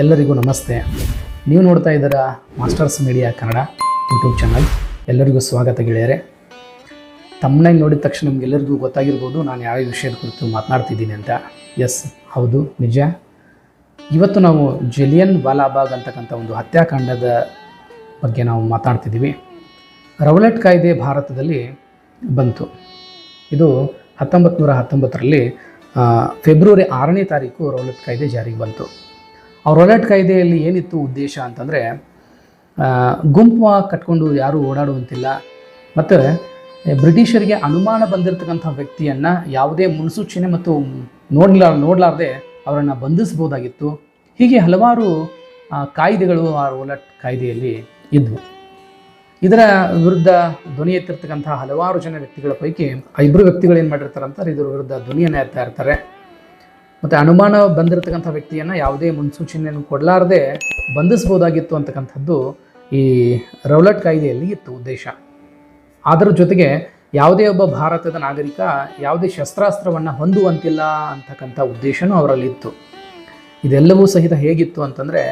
ಎಲ್ಲರಿಗೂ ನಮಸ್ತೆ. ನೀವು ನೋಡ್ತಾ ಇದ್ದೀರಾ masters media Kannada YouTube channel. ಎಲ್ಲರಿಗೂ ಸ್ವಾಗತ ಗೆಳೆಯರೆ. ತಮ್ಮನಾಗಿ ನೋಡಿದ ತಕ್ಷಣ ನಿಮ್ಗೆಲ್ಲರಿಗೂ ಗೊತ್ತಾಗಿರ್ಬೋದು ನಾನು ಯಾವ ವಿಷಯದ ಕುರಿತು ಮಾತನಾಡ್ತಿದ್ದೀನಿ ಅಂತ. ಎಸ್, ಹೌದು, ನಿಜ. ಇವತ್ತು ನಾವು ಜಲಿಯನ್ ವಾಲಾಬಾಗ್ ಅಂತಕ್ಕಂಥ ಒಂದು ಹತ್ಯಾಕಾಂಡದ ಬಗ್ಗೆ ನಾವು ಮಾತಾಡ್ತಿದ್ದೀವಿ ರೌಲೆಟ್ ಕಾಯ್ದೆ ಭಾರತದಲ್ಲಿ ಬಂತು. ಇದು ಹತ್ತೊಂಬತ್ತು ನೂರ ಹತ್ತೊಂಬತ್ತರಲ್ಲಿ ಫೆಬ್ರವರಿ ಆರನೇ ತಾರೀಕು ರೌಲೆಟ್ ಕಾಯ್ದೆ ಜಾರಿಗೆ ಬಂತು. ರೌಲೆಟ್ ಕಾಯ್ದೆಯಲ್ಲಿ ಏನಿತ್ತು ಉದ್ದೇಶ ಅಂತಂದರೆ ಗುಂಪು ಕಟ್ಕೊಂಡು ಯಾರೂ ಓಡಾಡುವಂತಿಲ್ಲ. ಮತ್ತು ಬ್ರಿಟಿಷರಿಗೆ ಅನುಮಾನ ಬಂದಿರತಕ್ಕಂಥ ವ್ಯಕ್ತಿಯನ್ನು ಯಾವುದೇ ಮುನ್ಸೂಚನೆ ಮತ್ತು ನೋಡ್ಲಾ, ನೋಡಲಾರ್ದೆ ಅವರನ್ನು ಬಂಧಿಸ್ಬೋದಾಗಿತ್ತು ಹೀಗೆ ಹಲವಾರು ಕಾಯ್ದೆಗಳು ಆ ರೋಲಟ್ ಕಾಯ್ದೆಯಲ್ಲಿ ಇದ್ವು. ಇದರ ವಿರುದ್ಧ ಧ್ವನಿ ಎತ್ತಿರ್ತಕ್ಕಂಥ ಹಲವಾರು ಜನ ವ್ಯಕ್ತಿಗಳ ಪೈಕಿ ಇಬ್ಬರು ವ್ಯಕ್ತಿಗಳು ಏನು ಮಾಡಿರ್ತಾರೆ ಅಂತಾರೆ ಇದರ ವಿರುದ್ಧ ಧ್ವನಿಯನ್ನು ಎತ್ತಾ ಇರ್ತಾರೆ. ಮತ್ತು ಅನುಮಾನ ಬಂದಿರತಕ್ಕಂಥ ವ್ಯಕ್ತಿಯನ್ನು ಯಾವುದೇ ಮುನ್ಸೂಚನೆಯನ್ನು ಕೊಡಲಾರದೆ ಬಂಧಿಸ್ಬೋದಾಗಿತ್ತು ಅಂತಕ್ಕಂಥದ್ದು ಈ ರೌಲಟ್ ಕಾಯ್ದೆಯಲ್ಲಿ ಇತ್ತು ಉದ್ದೇಶ. ಅದರ ಜೊತೆಗೆ ಯಾವುದೇ ಒಬ್ಬ ಭಾರತದ ನಾಗರಿಕ ಯಾವುದೇ ಶಸ್ತ್ರಾಸ್ತ್ರವನ್ನು ಹೊಂದುವಂತಿಲ್ಲ ಅಂತಕ್ಕಂಥ ಉದ್ದೇಶನೂ ಅವರಲ್ಲಿ ಇತ್ತು ಇದೆಲ್ಲವೂ ಸಹಿತ ಹೇಗಿತ್ತು ಅಂತಂದರೆ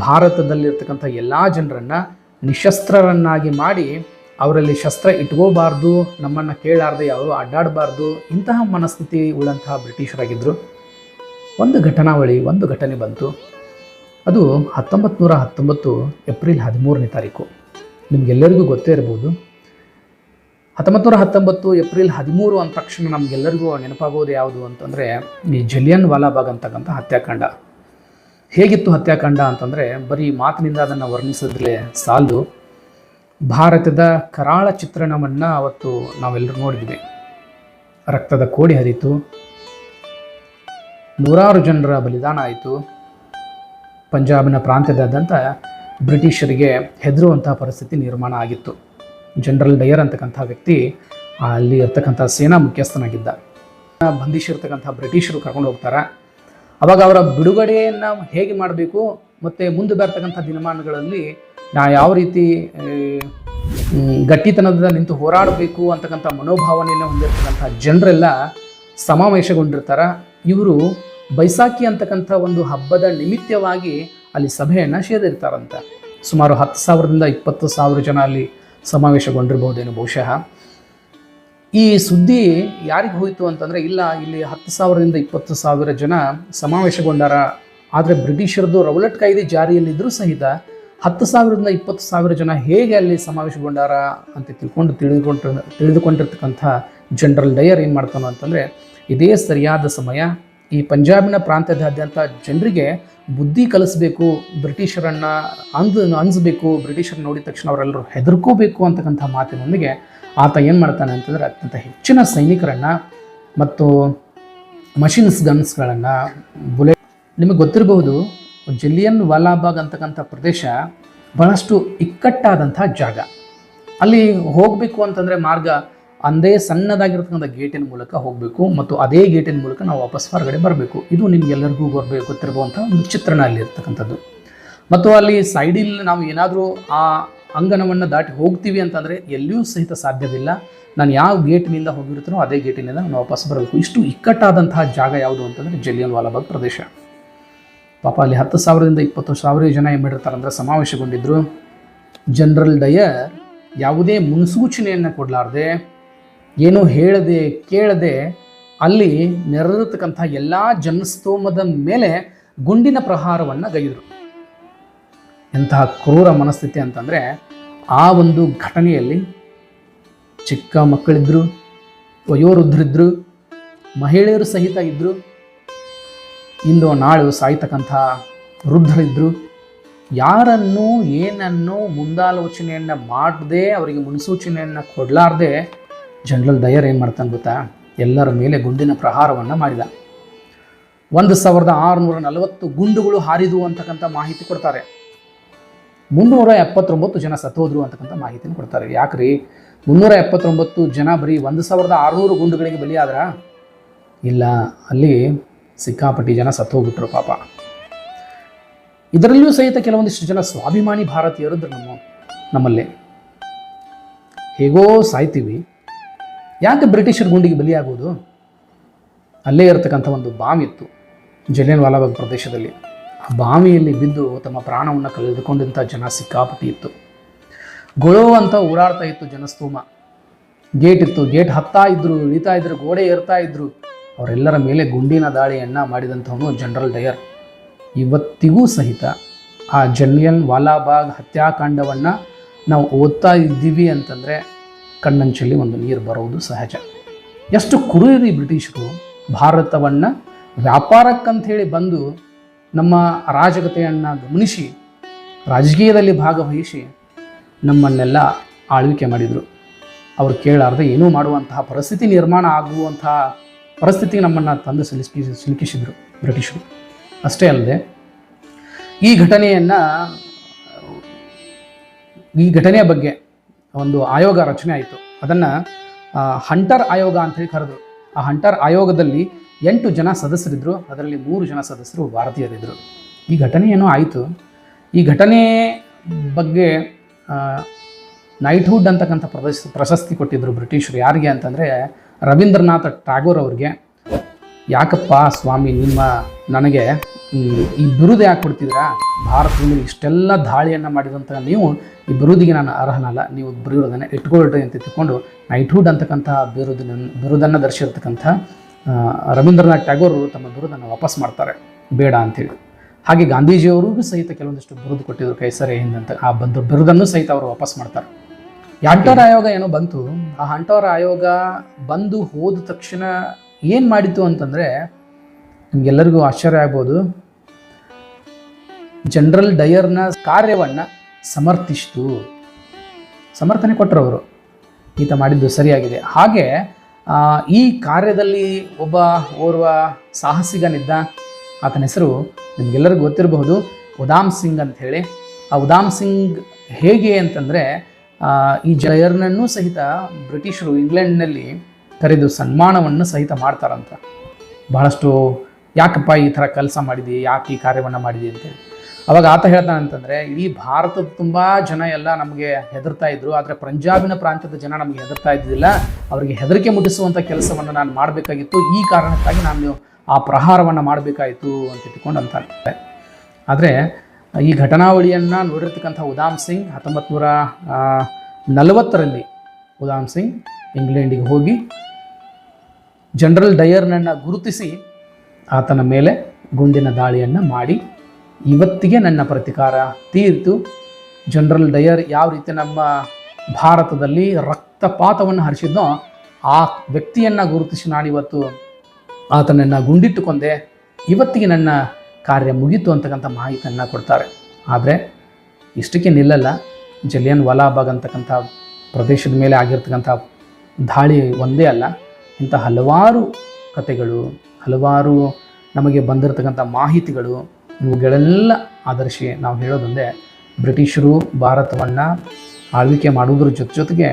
ಭಾರತದಲ್ಲಿರ್ತಕ್ಕಂಥ ಎಲ್ಲ ಜನರನ್ನು ನಿಶಸ್ತ್ರರನ್ನಾಗಿ ಮಾಡಿ ಅವರಲ್ಲಿ ಶಸ್ತ್ರ ಇಟ್ಕೋಬಾರ್ದು, ನಮ್ಮನ್ನು ಕೇಳಾರ್ದೆ ಯಾರು ಅಡ್ಡಾಡಬಾರ್ದು ಇಂತಹ ಮನಸ್ಥಿತಿ ಉಳ್ಳಂತಹ ಬ್ರಿಟಿಷರಾಗಿದ್ದರು ಒಂದು ಘಟನಾವಳಿ, ಒಂದು ಘಟನೆ ಬಂತು. ಅದು ಹತ್ತೊಂಬತ್ತು ನೂರ ಹತ್ತೊಂಬತ್ತು ಏಪ್ರಿಲ್ ಹದಿಮೂರನೇ ತಾರೀಕು. ನಿಮಗೆಲ್ಲರಿಗೂ ಗೊತ್ತೇ ಇರ್ಬೋದು. ಹತ್ತೊಂಬತ್ತು ನೂರ ಹತ್ತೊಂಬತ್ತು ಏಪ್ರಿಲ್ ಹದಿಮೂರು ಅಂದ ತಕ್ಷಣ ನಮಗೆಲ್ಲರಿಗೂ ನೆನಪಾಗೋದು ಯಾವುದು ಅಂತಂದರೆ, ಈ ಜಲಿಯನ್ ವಾಲಾಬಾಗ್ ಅಂತಕ್ಕಂಥ ಹತ್ಯಾಕಾಂಡ. ಹೇಗಿತ್ತು ಹತ್ಯಾಕಾಂಡ ಅಂತಂದರೆ, ಬರೀ ಮಾತಿನಿಂದ ಅದನ್ನು ವರ್ಣಿಸಿದ್ರೆ ಸಾಲದು. ಭಾರತದ ಕರಾಳ ಚಿತ್ರಣವನ್ನು ಅವತ್ತು ನಾವೆಲ್ಲರೂ ನೋಡಿದ್ವಿ. ರಕ್ತದ ಕೋಡಿ ಹರಿತು ನೂರಾರು ಜನರ ಬಲಿದಾನ ಆಯಿತು. ಪಂಜಾಬಿನ ಪ್ರಾಂತ್ಯದಾದ್ಯಂತ ಬ್ರಿಟಿಷರಿಗೆ ಹೆದರುವಂಥ ಪರಿಸ್ಥಿತಿ ನಿರ್ಮಾಣ ಆಗಿತ್ತು. ಜನರಲ್ ಡಯರ್ ಅಂತಕ್ಕಂಥ ವ್ಯಕ್ತಿ ಅಲ್ಲಿ ಇರ್ತಕ್ಕಂಥ ಸೇನಾ ಮುಖ್ಯಸ್ಥನಾಗಿದ್ದ. ಬಂಧಿಸಿರ್ತಕ್ಕಂಥ ಬ್ರಿಟಿಷರು ಕರ್ಕೊಂಡು ಹೋಗ್ತಾರೆ. ಅವಾಗ ಅವರ ಬಿಡುಗಡೆಯನ್ನು ಹೇಗೆ ಮಾಡಬೇಕು ಮತ್ತು ಮುಂದೆ ಬರ್ತಕ್ಕಂಥ ದಿನಮಾನಗಳಲ್ಲಿ ನಾ ಯಾವ ರೀತಿ ಗಟ್ಟಿತನದಿಂದ ನಿಂತು ಹೋರಾಡಬೇಕು ಅಂತಕ್ಕಂಥ ಮನೋಭಾವನೆಯನ್ನು ಹೊಂದಿರತಕ್ಕಂಥ ಜನರೆಲ್ಲ ಸಮಾವೇಶಗೊಂಡಿರ್ತಾರೆ. ಇವರು ಬೈಸಾಖಿ ಅಂತಕ್ಕಂಥ ಒಂದು ಹಬ್ಬದ ನಿಮಿತ್ತವಾಗಿ ಅಲ್ಲಿ ಸಭೆಯನ್ನು ಸೇರಿರ್ತಾರಂತೆ ಸುಮಾರು ಹತ್ತು ಸಾವಿರದಿಂದ ಇಪ್ಪತ್ತು ಸಾವಿರ ಜನ ಅಲ್ಲಿ ಸಮಾವೇಶಗೊಂಡಿರ್ಬೋದೇನೋ ಬಹುಶಃ. ಈ ಸುದ್ದಿ ಯಾರಿಗೆ ಹೋಯಿತು ಅಂತಂದರೆ, ಇಲ್ಲ, ಇಲ್ಲಿ ಹತ್ತು ಸಾವಿರದಿಂದ ಇಪ್ಪತ್ತು ಸಾವಿರ ಜನ ಸಮಾವೇಶಗೊಂಡಾರ, ಆದರೆ ಬ್ರಿಟಿಷರದು ರೌಲಟ್ ಕಾಯ್ದೆ ಜಾರಿಯಲ್ಲಿದ್ದರೂ ಸಹಿತ ಹತ್ತು ಸಾವಿರದಿಂದ ಇಪ್ಪತ್ತು ಸಾವಿರ ಜನ ಹೇಗೆ ಅಲ್ಲಿ ಸಮಾವೇಶಗೊಂಡಾರ ಅಂತ ತಿಳ್ಕೊಂಡು ತಿಳಿದುಕೊಂಡು ತಿಳಿದುಕೊಂಡಿರ್ತಕ್ಕಂಥ ಜನರಲ್ ಡಯರ್ ಏನು ಮಾಡ್ತಾನೋ ಅಂತಂದರೆ, ಇದೇ ಸರಿಯಾದ ಸಮಯ ಈ ಪಂಜಾಬಿನ ಪ್ರಾಂತ್ಯದಾದ್ಯಂತ ಜನರಿಗೆ ಬುದ್ಧಿ ಕಲಿಸ್ಬೇಕು, ಬ್ರಿಟಿಷರನ್ನ ಅಂದ್, ಅನ್ಸ್ಬೇಕು ಬ್ರಿಟಿಷರ್ ನೋಡಿದ ತಕ್ಷಣ ಅವರೆಲ್ಲರೂ ಹೆದರ್ಕೋಬೇಕು ಅಂತಕ್ಕಂಥ ಮಾತಿನೊಂದಿಗೆ ಆತ ಏನು ಮಾಡ್ತಾನೆ ಅಂತಂದರೆ ಅತ್ಯಂತ ಹೆಚ್ಚಿನ ಸೈನಿಕರನ್ನು ಮತ್ತು ಮಷಿನ್ಸ್ ಗನ್ಸ್ಗಳನ್ನು ಬುಲೆಟ್ ನಿಮಗೆ ಗೊತ್ತಿರಬಹುದು ಜಿಲ್ಲಿಯನ್ ವಾಲಾಬಾಗ್ ಅಂತಕ್ಕಂಥ ಪ್ರದೇಶ ಬಹಳಷ್ಟು ಇಕ್ಕಟ್ಟಾದಂಥ ಜಾಗ. ಅಲ್ಲಿ ಹೋಗಬೇಕು ಅಂತಂದರೆ ಮಾರ್ಗ ಅಂದೇ ಸಣ್ಣದಾಗಿರ್ತಕ್ಕಂಥ ಗೇಟಿನ ಮೂಲಕ ಹೋಗಬೇಕು ಮತ್ತು ಅದೇ ಗೇಟಿನ ಮೂಲಕ ನಾವು ವಾಪಸ್ ಹೊರಗಡೆ ಬರಬೇಕು. ಇದು ನಿಮಗೆಲ್ಲರಿಗೂ ಬರಬೇಕು ಗೊತ್ತಿರುವಂಥ ಒಂದು ಚಿತ್ರಣ ಅಲ್ಲಿ ಇರ್ತಕ್ಕಂಥದ್ದು. ಮತ್ತು ಅಲ್ಲಿ ಸೈಡಿಲ್ ನಾವು ಏನಾದರೂ ಆ ಅಂಗನವನ್ನು ದಾಟಿ ಹೋಗ್ತೀವಿ ಅಂತಂದರೆ ಎಲ್ಲಿಯೂ ಸಹಿತ ಸಾಧ್ಯವಿಲ್ಲ. ನಾನು ಯಾವ ಗೇಟಿನಿಂದ ಹೋಗಿರ್ತೀನೋ ಅದೇ ಗೇಟಿನಿಂದ ನಾನು ವಾಪಸ್ ಬರಬೇಕು. ಇಷ್ಟು ಇಕ್ಕಟ್ಟಾದಂತಹ ಜಾಗ ಯಾವುದು ಅಂತಂದರೆ ಜಲಿಯನ್ ವಾಲಾಬಾಗ್ ಪ್ರದೇಶ. ಪಾಪ ಅಲ್ಲಿ ಹತ್ತು ಸಾವಿರದಿಂದ ಇಪ್ಪತ್ತು ಸಾವಿರ ಜನ ಏನು ಮಾಡಿರ್ತಾರೆ ಅಂದರೆ ಸಮಾವೇಶಗೊಂಡಿದ್ದರು ಜನರಲ್ ಡಯರ್ ಯಾವುದೇ ಮುನ್ಸೂಚನೆಯನ್ನು ಕೊಡಲಾರ್ದೆ ಏನೂ ಹೇಳದೆ ಕೇಳದೆ ಅಲ್ಲಿ ನೆರೆದಿರತಕ್ಕಂಥ ಎಲ್ಲ ಜನಸ್ತೋಮದ ಮೇಲೆ ಗುಂಡಿನ ಪ್ರಹಾರವನ್ನು ಗೈದರು. ಎಂತಹ ಕ್ರೂರ ಮನಸ್ಥಿತಿ ಅಂತಂದರೆ ಆ ಒಂದು ಘಟನೆಯಲ್ಲಿ ಚಿಕ್ಕ ಮಕ್ಕಳಿದ್ದರು ವಯೋವೃದ್ಧರಿದ್ದರು ಮಹಿಳೆಯರು ಸಹಿತ ಇದ್ದರು ಇಂದು ನಾಳೆ ಸಾಯ್ತಕ್ಕಂಥ ವೃದ್ಧರಿದ್ದರು ಯಾರನ್ನು ಏನನ್ನು ಮುಂದಾಲೋಚನೆಯನ್ನು ಮಾಡದೆ, ಅವರಿಗೆ ಮುನ್ಸೂಚನೆಯನ್ನು ಕೊಡಲಾರ್ದೆ ಜನರಲ್ ದಯರ್ ಏನು ಮಾಡ್ತಾನೆ ಗೊತ್ತಾ? ಎಲ್ಲರ ಮೇಲೆ ಗುಂಡಿನ ಪ್ರಹಾರವನ್ನು ಮಾಡಿದ. ಒಂದು ಸಾವಿರದ ಆರುನೂರ ನಲವತ್ತು ಗುಂಡುಗಳು ಹಾರಿದು ಅಂತಕ್ಕಂಥ ಮಾಹಿತಿ ಕೊಡ್ತಾರೆ. ಮುನ್ನೂರ ಎಪ್ಪತ್ತೊಂಬತ್ತು ಜನ ಸತ್ತೋದ್ರು ಅಂತಕ್ಕಂಥ ಮಾಹಿತಿನ ಕೊಡ್ತಾರೆ. ಯಾಕ್ರಿ? ಮುನ್ನೂರ ಎಪ್ಪತ್ತೊಂಬತ್ತು ಜನ ಬರೀ ಒಂದು ಸಾವಿರದ ಆರುನೂರು ಗುಂಡುಗಳಿಗೆ ಬಲಿಯಾದ್ರ? ಇಲ್ಲ, ಅಲ್ಲಿ ಸಿಕ್ಕಾಪಟ್ಟಿ ಜನ ಸತ್ತೋಗ್ಬಿಟ್ರು ಪಾಪ. ಇದರಲ್ಲಿಯೂ ಸಹಿತ ಕೆಲವೊಂದಿಷ್ಟು ಜನ ಸ್ವಾಭಿಮಾನಿ ಭಾರತೀಯರಿದ್ರು ನಮ್ಮ ನಮ್ಮಲ್ಲಿ. ಹೇಗೋ ಸಾಯ್ತೀವಿ. ಯಾಕೆ ಬ್ರಿಟಿಷರ ಗುಂಡಿಗೆ ಬಲಿಯಾಗುವುದು? ಅಲ್ಲೇ ಇರತಕ್ಕಂಥ ಒಂದು ಬಾಮ್ ಇತ್ತು ಜಲಿಯನ್ ವಾಲಾಬಾಗ್ ಪ್ರದೇಶದಲ್ಲಿ. ಆ ಬಾವಿಯಲ್ಲಿ ಬಿದ್ದು ತಮ್ಮ ಪ್ರಾಣವನ್ನು ಕಳೆದುಕೊಂಡಂಥ ಜನ ಸಿಕ್ಕಾಪಟ್ಟಿ ಇತ್ತು. ಗೊಳೋ ಅಂತ ಓಡಾಡ್ತಾ ಇತ್ತು ಜನಸ್ತೂಮ. ಗೇಟ್ ಇತ್ತು, ಗೇಟ್ ಹತ್ತಾ ಇದ್ರು, ಇಳಿತಾ ಇದ್ರು, ಗೋಡೆ ಏರ್ತಾ ಇದ್ರು. ಅವರೆಲ್ಲರ ಮೇಲೆ ಗುಂಡಿನ ದಾಳಿಯನ್ನು ಮಾಡಿದಂಥವನು ಜನರಲ್ ಡಯರ್. ಇವತ್ತಿಗೂ ಸಹಿತ ಆ ಜಲಿಯನ್ ವಾಲಾಬಾಗ್ ಹತ್ಯಾಕಾಂಡವನ್ನು ನಾವು ಓದ್ತಾ ಇದ್ದೀವಿ ಅಂತಂದರೆ ಕಣ್ಣಂಚಲ್ಲಿ ಒಂದು ನೀರು ಬರುವುದು ಸಹಜ. ಎಷ್ಟು ಕುರುರಿ ಬ್ರಿಟಿಷರು ಭಾರತವನ್ನು ವ್ಯಾಪಾರಕ್ಕಂಥೇಳಿ ಬಂದು ನಮ್ಮ ಅರಾಜಕತೆಯನ್ನು ಗಮನಿಸಿ, ರಾಜಕೀಯದಲ್ಲಿ ಭಾಗವಹಿಸಿ ನಮ್ಮನ್ನೆಲ್ಲ ಆಳ್ವಿಕೆ ಮಾಡಿದರು. ಅವ್ರು ಕೇಳಾರ್ದೆ ಏನೂ ಮಾಡುವಂತಹ ಪರಿಸ್ಥಿತಿ ನಿರ್ಮಾಣ ಆಗುವಂತಹ ಪರಿಸ್ಥಿತಿಗೆ ನಮ್ಮನ್ನು ತಂದು ಸಿಲುಕಿ ಸಿಲುಕಿಸಿದರು ಬ್ರಿಟಿಷರು. ಅಷ್ಟೇ ಅಲ್ಲದೆ, ಈ ಘಟನೆಯನ್ನು ಈ ಘಟನೆಯ ಬಗ್ಗೆ ಒಂದು ಆಯೋಗ ರಚನೆ ಆಯಿತು. ಅದನ್ನು ಹಂಟರ್ ಆಯೋಗ ಅಂತ ಹೇಳಿ ಕರೆದ್ರು. ಆ ಹಂಟರ್ ಆಯೋಗದಲ್ಲಿ ಎಂಟು ಜನ ಸದಸ್ಯರಿದ್ದರು ಅದರಲ್ಲಿ ಮೂರು ಜನ ಸದಸ್ಯರು ಭಾರತೀಯರಿದ್ದರು ಈ ಘಟನೆ ಏನೋ ಆಯಿತು? ಈ ಘಟನೆ ಬಗ್ಗೆ ನೈಟ್ಹುಡ್ ಅಂತಕ್ಕಂಥ ಪ್ರದರ್ಶ ಪ್ರಶಸ್ತಿ ಕೊಟ್ಟಿದ್ದರು ಬ್ರಿಟಿಷರು ಯಾರಿಗೆ ಅಂತಂದರೆ, ರವೀಂದ್ರನಾಥ್ ಟ್ಯಾಗೋರ್ ಅವ್ರಿಗೆ. ಯಾಕಪ್ಪ ಸ್ವಾಮಿ, ನಿಮ್ಮ, ನನಗೆ ಮ್, ಈ ಬಿರುದು ಯಾಕೆ ಕೊಡ್ತಿದ್ದೀರಾ ಭಾರತದ ಮೇಲೆ ಇಷ್ಟೆಲ್ಲ ದಾಳಿಯನ್ನು ಮಾಡಿದಂಥ ನೀವು ಈ ಬಿರುದಿಗೆ ನಾನು ಅರ್ಹನಲ್ಲ. ನೀವು ಬಿರುದನ್ನು ಇಟ್ಕೊಳ್ರಿ ಅಂತ ತಿಳ್ಕೊಂಡು ನೈಟ್ಹುಡ್ ಅಂತಕ್ಕಂಥ ಬಿರುದಿನ ಬಿರುದನ್ನು ಧರಿಸಿರ್ತಕ್ಕಂಥ ಆ, ರವೀಂದ್ರನಾಥ್ ಟ್ಯಾಗೋರ್ ತಮ್ಮ ಬಿರುದನ್ನು ವಾಪಸ್ ಮಾಡ್ತಾರೆ. ಬೇಡ ಅಂತೇಳಿ ಹಾಗೆ ಗಾಂಧೀಜಿಯವರಿಗೂ ಸಹಿತ ಕೆಲವೊಂದಿಷ್ಟು ಬಿರುದು ಕೊಟ್ಟಿದ್ರು ಕೈಸರೆ ಹಿಂದಂತ ಆ ಬಂದು ಬಿರುದನ್ನು ಸಹಿತ ಅವರು ವಾಪಸ್ ಮಾಡ್ತಾರೆ. ಹಂಟರ್ ಆಯೋಗ ಏನೋ ಬಂತು. ಆ ಹಂಟರ್ ಆಯೋಗ ಬಂದು ಹೋದ ತಕ್ಷಣ ಏನು ಮಾಡಿತು ಅಂತಂದರೆ ನಿಮ್ಗೆಲ್ಲರಿಗೂ ಆಶ್ಚರ್ಯ ಆಗ್ಬೋದು. ಜನರಲ್ ಡಯರ್ನ ಕಾರ್ಯವನ್ನು ಸಮರ್ಥಿಸ್ತು. ಸಮರ್ಥನೆ ಕೊಟ್ಟರು ಅವರು. ಈತ ಮಾಡಿದ್ದು ಸರಿಯಾಗಿದೆ. ಹಾಗೆ ಈ ಕಾರ್ಯದಲ್ಲಿ ಒಬ್ಬ ಓರ್ವ ಸಾಹಸಿಗನಿದ್ದ ಆತನ ಹೆಸರು ನಿಮಗೆಲ್ಲರಿಗೂ ಗೊತ್ತಿರಬಹುದು. ಉದಾಮ್ ಸಿಂಗ್ ಅಂತ ಹೇಳಿ. ಆ ಉದಾಮ್ ಸಿಂಗ್ ಹೇಗೆ ಅಂತಂದರೆ ಈ ಜಯರ್ನನ್ನು ಸಹಿತ ಬ್ರಿಟಿಷರು ಇಂಗ್ಲೆಂಡ್ನಲ್ಲಿ ಕರೆದು ಸನ್ಮಾನವನ್ನು ಸಹಿತ ಮಾಡ್ತಾರಂತ. ಬಹಳಷ್ಟು ಯಾಕಪ್ಪ ಈ ಥರ ಕೆಲಸ ಮಾಡಿದಿ? ಯಾಕೆ ಈ ಕಾರ್ಯವನ್ನು ಮಾಡಿದಿ ಅಂತೇಳಿ. ಅವಾಗ ಆತ ಹೇಳ್ತಾನೆ ಅಂತಂದರೆ, ಇಡೀ ಭಾರತದ ತುಂಬ ಜನ ಎಲ್ಲ ನಮಗೆ ಹೆದರ್ತಾ ಇದ್ರು, ಆದರೆ ಪಂಜಾಬಿನ ಪ್ರಾಂತ್ಯದ ಜನ ನಮಗೆ ಹೆದರ್ತಾ ಇದ್ದಿಲ್ಲ ಅವರಿಗೆ ಹೆದರಿಕೆ ಮುಟ್ಟಿಸುವಂಥ ಕೆಲಸವನ್ನು ನಾನು ಮಾಡಬೇಕಾಗಿತ್ತು. ಈ ಕಾರಣಕ್ಕಾಗಿ ನಾನು ಆ ಪ್ರಹಾರವನ್ನು ಮಾಡಬೇಕಾಯಿತು ಅಂತ ಇಟ್ಕೊಂಡು ಅಂತಾರೆ ಆದರೆ, ಈ ಘಟನಾವಳಿಯನ್ನು ನೋಡಿರ್ತಕ್ಕಂಥ ಉದಾಮ್ ಸಿಂಗ್ ಹತ್ತೊಂಬತ್ತು ನೂರ ನಲವತ್ತರಲ್ಲಿ ಉದಾಮ್ ಸಿಂಗ್ ಇಂಗ್ಲೆಂಡಿಗೆ ಹೋಗಿ, ಜನರಲ್ ಡಯರ್ನನ್ನು ಗುರುತಿಸಿ ಆತನ ಮೇಲೆ ಗುಂಡಿನ ದಾಳಿಯನ್ನು ಮಾಡಿ ಇವತ್ತಿಗೆ ನನ್ನ ಪ್ರತಿಕಾರ. ತೀರ್ತು. ಜನರಲ್ ಡಯರ್ ಯಾವ ರೀತಿ ನಮ್ಮ ಭಾರತದಲ್ಲಿ ರಕ್ತಪಾತವನ್ನು ಹರಿಸಿದ್ನೋ ಆ ವ್ಯಕ್ತಿಯನ್ನು ಗುರುತಿಸಿ ನಾನಿವತ್ತು ಆತನನ್ನು ಗುಂಡಿಟ್ಟುಕೊಂಡೆ. ಇವತ್ತಿಗೆ ನನ್ನ ಕಾರ್ಯ ಮುಗೀತು ಅಂತಕ್ಕಂಥ ಮಾಹಿತಿಯನ್ನು ಕೊಡ್ತಾರೆ. ಆದರೆ ಇಷ್ಟಕ್ಕೆ ನಿಲ್ಲಲ್ಲ. ಜಲಿಯನ್ ವಲಾಬಾಗ್ ಅಂತಕ್ಕಂಥ ಪ್ರದೇಶದ ಮೇಲೆ ಆಗಿರ್ತಕ್ಕಂಥ ದಾಳಿ ಒಂದೇ ಅಲ್ಲ. ಇಂಥ ಹಲವಾರು ಕಥೆಗಳು ಹಲವಾರು ನಮಗೆ ಬಂದಿರತಕ್ಕಂಥ ಮಾಹಿತಿಗಳು, ಇವುಗಳೆಲ್ಲ ಆಧರಿಸಿ ನಾವು ಹೇಳೋದೊಂದೇ ಬ್ರಿಟಿಷರು ಭಾರತವನ್ನು ಆಳ್ವಿಕೆ ಮಾಡುವುದರ ಜೊತೆ ಜೊತೆಗೆ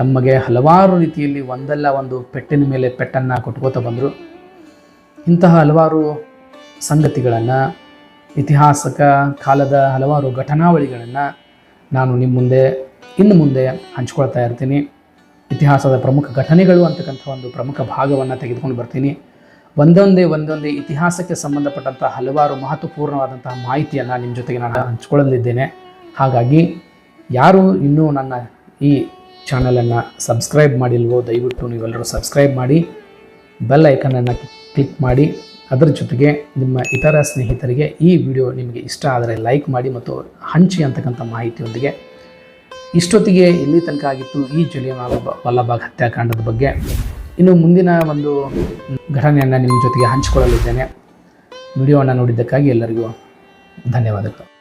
ನಮಗೆ ಹಲವಾರು ರೀತಿಯಲ್ಲಿ ಒಂದಲ್ಲ ಒಂದು ಪೆಟ್ಟಿನ ಮೇಲೆ ಪೆಟ್ಟನ್ನು ಕೊಟ್ಕೋತಾ ಬಂದರು. ಇಂತಹ ಹಲವಾರು ಸಂಗತಿಗಳನ್ನು, ಇತಿಹಾಸಕ ಕಾಲದ ಹಲವಾರು ಘಟನಾವಳಿಗಳನ್ನು ನಾನು ನಿಮ್ಮ ಮುಂದೆ, ಇನ್ನು ಮುಂದೆ ಹಂಚ್ಕೊಳ್ತಾ ಇರ್ತೀನಿ. ಇತಿಹಾಸದ ಪ್ರಮುಖ ಘಟನೆಗಳು ಅಂತಕ್ಕಂಥ ಒಂದು ಪ್ರಮುಖ ಭಾಗವನ್ನು ತೆಗೆದುಕೊಂಡು ಬರ್ತೀನಿ. ಒಂದೊಂದೇ ಒಂದೊಂದೇ ಇತಿಹಾಸಕ್ಕೆ ಸಂಬಂಧಪಟ್ಟಂಥ ಹಲವಾರು ಮಹತ್ವಪೂರ್ಣವಾದಂತಹ ಮಾಹಿತಿಯನ್ನು ನಿಮ್ಮ ಜೊತೆಗೆ ನಾನು ಹಂಚ್ಕೊಳ್ಳಲಿದ್ದೇನೆ. ಹಾಗಾಗಿ ಯಾರು ಇನ್ನೂ ನನ್ನ ಈ ಚಾನಲನ್ನು ಸಬ್ಸ್ಕ್ರೈಬ್ ಮಾಡಿಲ್ವೋ, ದಯವಿಟ್ಟು ನೀವೆಲ್ಲರೂ ಸಬ್ಸ್ಕ್ರೈಬ್ ಮಾಡಿ, ಬೆಲ್ ಐಕನನ್ನು ಕ್ಲಿಕ್ ಮಾಡಿ, ಅದರ ಜೊತೆಗೆ ನಿಮ್ಮ ಇತರ ಸ್ನೇಹಿತರಿಗೆ ಈ ವಿಡಿಯೋ ನಿಮಗೆ ಇಷ್ಟ ಆದರೆ ಲೈಕ್ ಮಾಡಿ ಮತ್ತು ಹಂಚಿ ಅಂತಕ್ಕಂಥ ಮಾಹಿತಿಯೊಂದಿಗೆ. ಇಷ್ಟೊತ್ತಿಗೆ ಇಲ್ಲಿ ತನಕ ಆಗಿತ್ತು ಈ ಜಲಿಯನ್ ವಲ್ಲಭಾಗ್ ಹತ್ಯಾಕಾಂಡದ ಬಗ್ಗೆ? ಇನ್ನು ಮುಂದಿನ ಒಂದು ಘಟನೆಯನ್ನು ನಿಮ್ಮ ಜೊತೆಗೆ ಹಂಚಿಕೊಳ್ಳಲಿದ್ದೇನೆ. ವಿಡಿಯೋವನ್ನು ನೋಡಿದ್ದಕ್ಕಾಗಿ ಎಲ್ಲರಿಗೂ ಧನ್ಯವಾದಗಳು.